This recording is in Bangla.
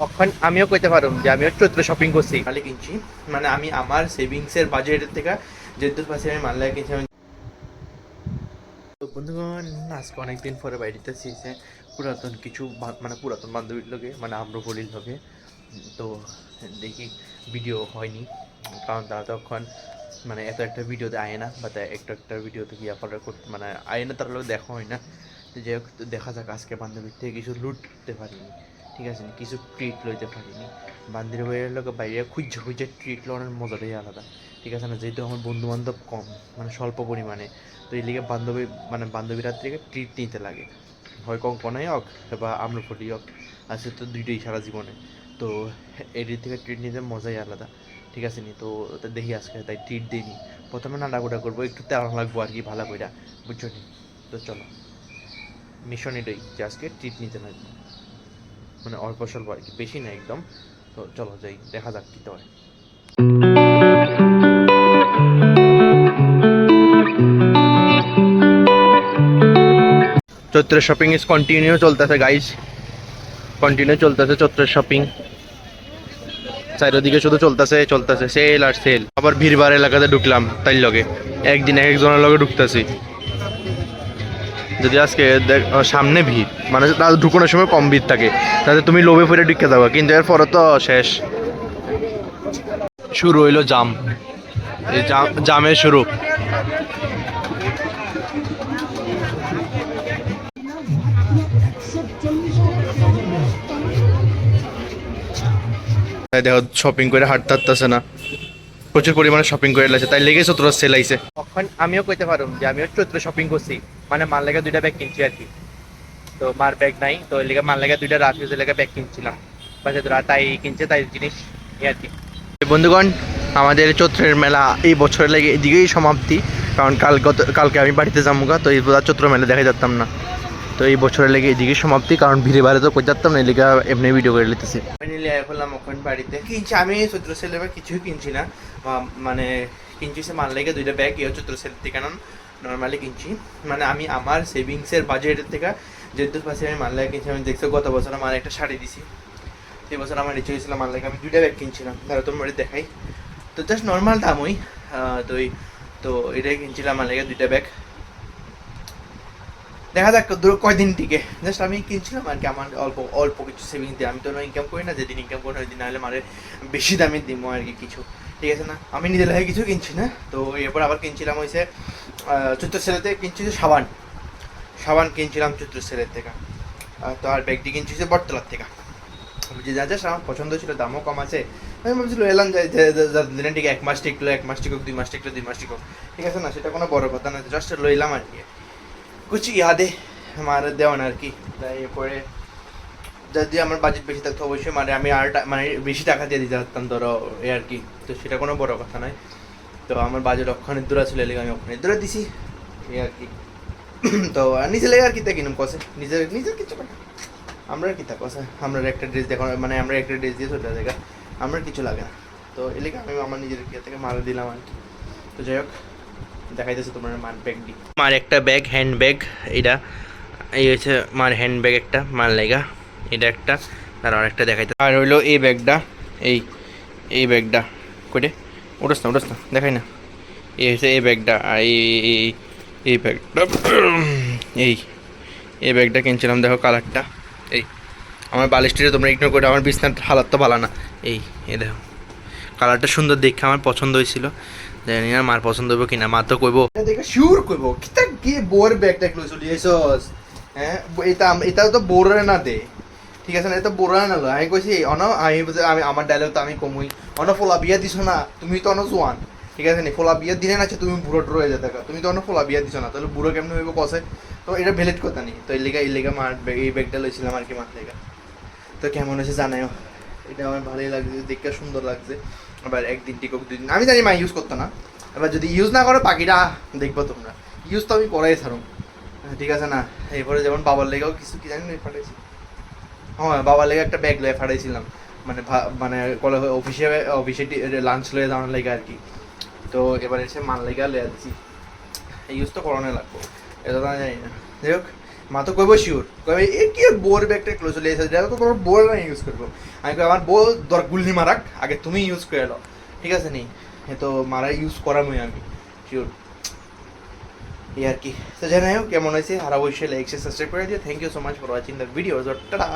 তখন আমিও কইতে পারুম যে আমিও চৈত্র শপিং করছি। মালে কিনছি। মানে আমি আমার সেভিংস এর বাজেটের থেকে যেহেতু পাশে আমি মাল কিনছি। আমি তো বন্ধুগণ আজকে অনেকদিন পরে বাড়িতে এসে পুরাতন কিছু মানে পুরাতন বান্ধবীর লোকে মানে আম্রপলির লোকে তো দেখি ভিডিও হয়নি কারণ তারা তখন মানে এত একটা ভিডিওতে আয় না বা একটা একটা ভিডিওতে গিয়ে ফলো করতে মানে আয় না তার লোক দেখা হয় না। যাই হোক দেখা যাক আজকে বান্ধবীর থেকে কিছু লুটতে পারিনি। ঠিক আছে কিছু ট্রিট লইতে পারিনি বান্ধবীর বইয়ের লোক বাইরে খুঁজছে খুঁজছে ট্রিট লওয়ার মজাটাই আলাদা। ঠিক আছে না? যেহেতু আমার বন্ধু বান্ধব কম মানে স্বল্প পরিমাণে তো এই লিগে বান্ধবী মানে বান্ধবীরা থেকে ট্রিট নিতে লাগে। হয় কঙ্কনাই হোক বা আম্রফলি হোক আছে তো দুইটাই সারা জীবনে তো এটির থেকে ট্রিট নিতে মজাই আলাদা। ঠিক আছে নি? তো দেখি আজকে তাই ট্রিট দিইনি প্রথমে নাড়াগুড়া করব একটু তেল লাগবো আর কি, ভালো করে বুঝছ নি? তো চলো। মিশন এটাই যে আজকে ট্রিট নিতে লাগবে। মানে অল্প স্বল্প আর কি, বেশি না একদম। তো চলো যাই, দেখা যাক কী হয়। চৈত্র শপিং ইজ কন্টিনিউ চলতেছে গাইজ কন্টিনিউ চলতেছে চৈত্র শপিং চারিদিকে শুধু চলতেছে চলতেছে সেল আর সেল আবার ভিড়বার এলাকাতে ঢুকলাম, তাই লগে। একদিন এক একজনের লগে ঢুকতেছি। যদি আজকে সামনে ভিড় মানে তার ঢুকানোর সময় কম ভিড় থাকে তাতে তুমি লোভে ফিরে ঢুকে যাব, কিন্তু এর পরে তো শেষ। শুরু হইল জাম। এই জাম জামের শুরু। তাই দেখো শপিং করে হাঁটতে হাঁটতেছে না। প্রচুর পরিমাণে শপিং করে লাগছে তাই লেগেছে, তোরা সেল আইছে। তখন আমিও কইতে পারুম যে আমিও চৈত্র শপিং করছি। মানে মার লেগে দুইটা ব্যাগ কিনছি আর কি। তো মার ব্যাগ নাই তো এই লেগে মার লেগে দুইটা রাত ইউজের লেগে ব্যাগ কিনছিলাম। বাসে তোরা তাই কিনছে তাই জিনিস এই আর কি। বন্ধুগণ আমাদের চৈত্রের মেলা এই বছরের লেগে এদিকেই সমাপ্তি কারণ কাল গত কালকে আমি বাড়িতে যাব তো এই বোধ চৈত্র মেলা দেখা যেতাম না। তো এই বছরের লেগে এদিকে সমাপ্তি কারণ ভিড়ে বাইরে তো করে যাতাম না এই লেগে এমনি ভিডিও করে লিতেছি ফাইনালি আয় করলাম ওখান বাড়িতে। কিনছি আমি চৈত্র সেলের কিছুই কিনছি না। মানে কিনছি সে মাল লেগে দুইটা ব্যাগ ইয়ে চৈত্র সেল থেকে নর্মালি কিনছি। মানে আমি আমার সেভিংসের বাজেটের থেকে যেহেতু পাশে আমি মাল কিনছি, আমি দেখছ গত বছর আমার একটা শাড়ি দিছি। সেই বছর আমার ইচ্ছে হয়েছিল মাল আমি দুইটা ব্যাগ কিনছিলাম। তারা তোমার দেখাই। তো জাস্ট নর্মাল দাম ওই। তো তো এটাই কিনছিলাম লেগে দুইটা ব্যাগ দেখা যাক দূর কয়দিন টিকে। জাস্ট আমি কিনছিলাম আর কি, আমার অল্প অল্প কিছু সেভিংস দিয়ে। আমি তো ইনকাম করি না, যেদিন ইনকাম করি না, ওই দিন নাহলে মানে বেশি দামে দিব আর কি কিছু। ঠিক আছে না? আমি নিজের লাগে কিছু কিনছি না। তো এরপর আবার কিনছিলাম হয়েছে চৈত্র সেলেতে কিনছি যে সাবান। সাবান কিনছিলাম চৈত্র সেলের থেকে। তো আর ব্যাগটি কিনছি যে বটতলার থেকে। যে যা যা আমার পছন্দ ছিল, দামও কম আছে। আমি ভাবছিল এলাম যে ঠিক এক মাস টিকলো, এক মাস টিকুক, দুই মাস টিকলো, দুই মাস টিকুক। ঠিক আছে না, সেটা কোনো বড় কথা না জাস্ট লইলাম আর কি। কুছ ইয়াদে আমার দেওয়ান আর কি। তাই এরপরে যদি আমার বাজেট বেশি থাকতো, অবশ্যই মানে আমি আর মানে বেশি টাকা দিয়ে দিতে পারতাম, ধরো, এ আর কি। তো সেটা কোনো বড় কথা নয়। তো আমার বাজেট ওখানে দূরে ছিল এলে আমি ওখানে দূরে দিছি এই আর কি। তো নিজে লেগে আর কি তা কিনুম, কসে? নিজের নিজের কিছু না। আমরা কি তা আমরা একটা ড্রেস দেখো মানে আমরা একটা ড্রেস দিয়ে চলে দেখা। আমার কিছু লাগে না। তো এলাকা আমি আমার নিজের কি থেকে মাল দিলাম আর কি। তো যাই হোক, দেখাইতেছে তোমার মার ব্যাগটি মার একটা ব্যাগ হ্যান্ড ব্যাগ এটা এই হচ্ছে মার হ্যান্ড ব্যাগ একটা মার লেগা। এটা একটা, আর আরেকটা দেখাইতে। আর হইল এই ব্যাগটা, এই এই ব্যাগটা, কইটে? উঠোস না উঠোস না, দেখাই না। এই হচ্ছে এই ব্যাগটা, আর এই, এই- ব্যাগটা, এই এই ব্যাগটা কিনছিলাম, দেখো কালারটা, এই। আমার বালিশটিতে তোমরা ইগনোর করে, আমার বিছনার হালাত তো ভালো না। এই এই দেখো। কালারটা সুন্দর দেখে আমার পছন্দ হয়েছিল। জানি না মার পছন্দ হবে কিনা, মা তো কইবো। দেখে শিওর কইবো, কিতা গিয়ে বোর ব্যাগটা চলে এসোস হ্যাঁ এটা এটা তো বোরে না দে। ঠিক আছে না এটা বোরা না লো আমি কইছি অন, আমি আমি আমার ডায়লগ তো আমি কমুই অন, ফলা বিয়া দিছো না, তুমি তো অন জোয়ান ঠিক আছে নি? ফলা বিয়া দিলে না তুমি বুড়ো টুড়ো হয়ে যেতে তুমি তো অন, ফলা বিয়া দিছো না। তাহলে বুড়ো কেমন হইব কসে তো এটা ভ্যালিড কথা নেই তো এই লেগা এই লেগা মার এই ব্যাগটা লইছিলাম আর কি মার লেগা। তো কেমন হয়েছে জানাইও এটা আমার ভালোই লাগছে দেখতে সুন্দর লাগছে। আবার একদিন টিকক দুই দিন। আমি জানি মা ইউজ করতো না। এবার যদি ইউজ না করো পাখিটা, দেখব তোমরা। ইউজ তো আমি করাই ছাড়ুম ঠিক আছে না? এরপরে যেমন বাবার লেগেও কিছু কি জানি ফাটাইছি হ্যাঁ বাবার লেগে একটা ব্যাগ লয়ে ফাটাইছিলাম। মানে মানে অফিসে অফিসে লাঞ্চ লয়ে যাওয়ার লেগে আর কি। তো এবার এসে মাল লেগে লয়ে যাচ্ছি ইউজ তো করানো লাগবো। এটা তো জানি না। যাই হোক, মা তো কইব শিওর কইবে, এ কি বোর ব্যাগটা ক্লোজ চলে এসে এটা তো তোমার বোর না ইউজ করব। আমি কই আমার বউ দর গুল্লি মারাক, আগে তুমি ইউজ করে লো ঠিক আছে নি? তো মারা ইউজ করামই আমি শিওর এই আর কি তো জানাই হোক কেমন হয়েছে আর অবশ্যই লাইক সাবস্ক্রাইব করে দিও thank you so much for watching the video tata